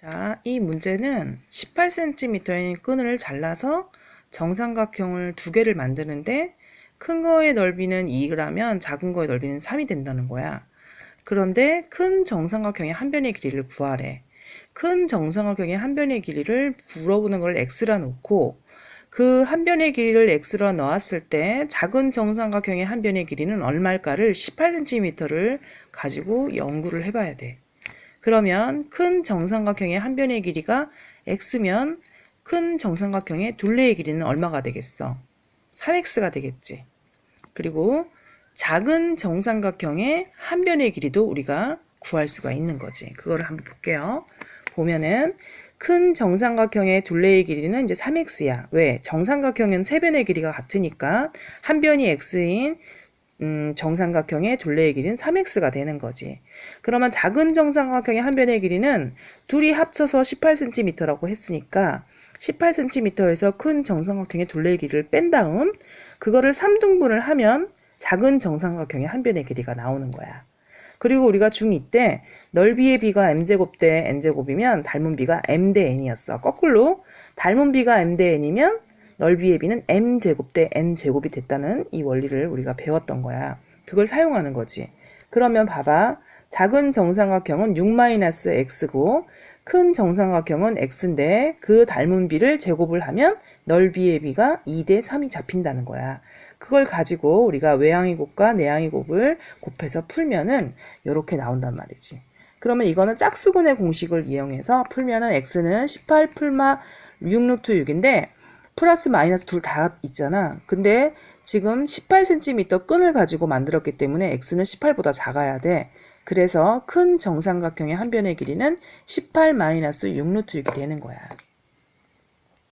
자, 이 문제는 18cm인 끈을 잘라서 정삼각형을 두 개를 만드는데 큰 거의 넓이는 2라면 작은 거의 넓이는 3이 된다는 거야. 그런데 큰 정삼각형의 한 변의 길이를 구하래. 큰 정삼각형의 한 변의 길이를 물어보는 걸 x라 놓고 그 한 변의 길이를 x로 넣었을 때 작은 정삼각형의 한 변의 길이는 얼마일까를 18cm를 가지고 연구를 해봐야 돼. 그러면 큰 정삼각형의 한 변의 길이가 x면 큰 정삼각형의 둘레의 길이는 얼마가 되겠어? 3x가 되겠지. 그리고 작은 정삼각형의 한 변의 길이도 우리가 구할 수가 있는 거지. 그거를 한번 볼게요. 보면은 큰 정삼각형의 둘레의 길이는 이제 3x야. 왜? 정삼각형은 세 변의 길이가 같으니까 한 변이 x인 음, 정삼각형의 둘레의 길이는 3x가 되는 거지. 그러면 작은 정삼각형의 한 변의 길이는 둘이 합쳐서 18cm라고 했으니까 18cm에서 큰 정삼각형의 둘레의 길이를 뺀 다음 그거를 3등분을 하면 작은 정삼각형의 한 변의 길이가 나오는 거야. 그리고 우리가 중2 때 넓이의 비가 m제곱 대 n제곱이면 닮은 비가 m 대 n이었어. 거꾸로 닮은 비가 m 대 n이면 넓이의 비는 m제곱 대 n제곱이 됐다는 이 원리를 우리가 배웠던 거야. 그걸 사용하는 거지. 그러면 봐봐. 작은 정삼각형은 6-x고 큰 정삼각형은 x인데 그 닮은 비를 제곱을 하면 넓이의 비가 2대 3이 잡힌다는 거야. 그걸 가지고 우리가 외항의 곱과 내항의 곱을 곱해서 풀면은 이렇게 나온단 말이지. 그러면 이거는 짝수근의 공식을 이용해서 풀면은 x는 18 풀마 6루트 6인데 플러스 마이너스 둘 다 있잖아. 근데 지금 18cm 끈을 가지고 만들었기 때문에 x는 18보다 작아야 돼. 그래서 큰 정삼각형의 한 변의 길이는 18 마이너스 6루트 6이 되는 거야.